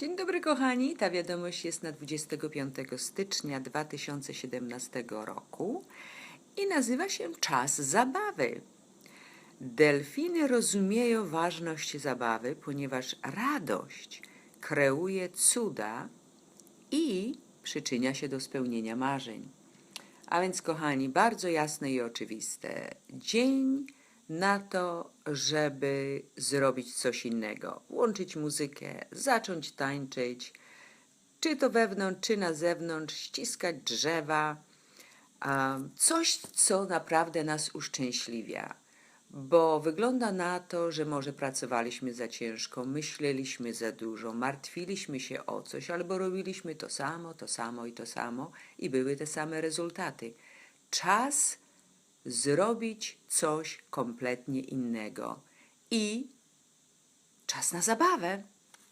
Dzień dobry kochani, ta wiadomość jest na 25 stycznia 2017 roku i nazywa się Czas zabawy. Delfiny rozumieją ważność zabawy, ponieważ radość kreuje cuda i przyczynia się do spełnienia marzeń. A więc, kochani, bardzo jasne i oczywiste. Dzień na to, żeby zrobić coś innego. Włączyć muzykę, zacząć tańczyć, czy to wewnątrz, czy na zewnątrz, ściskać drzewa. Coś, co naprawdę nas uszczęśliwia. Bo wygląda na to, że może pracowaliśmy za ciężko, myśleliśmy za dużo, martwiliśmy się o coś, albo robiliśmy to samo, to samo i to samo i były te same rezultaty. Czas zrobić coś kompletnie innego i czas na zabawę.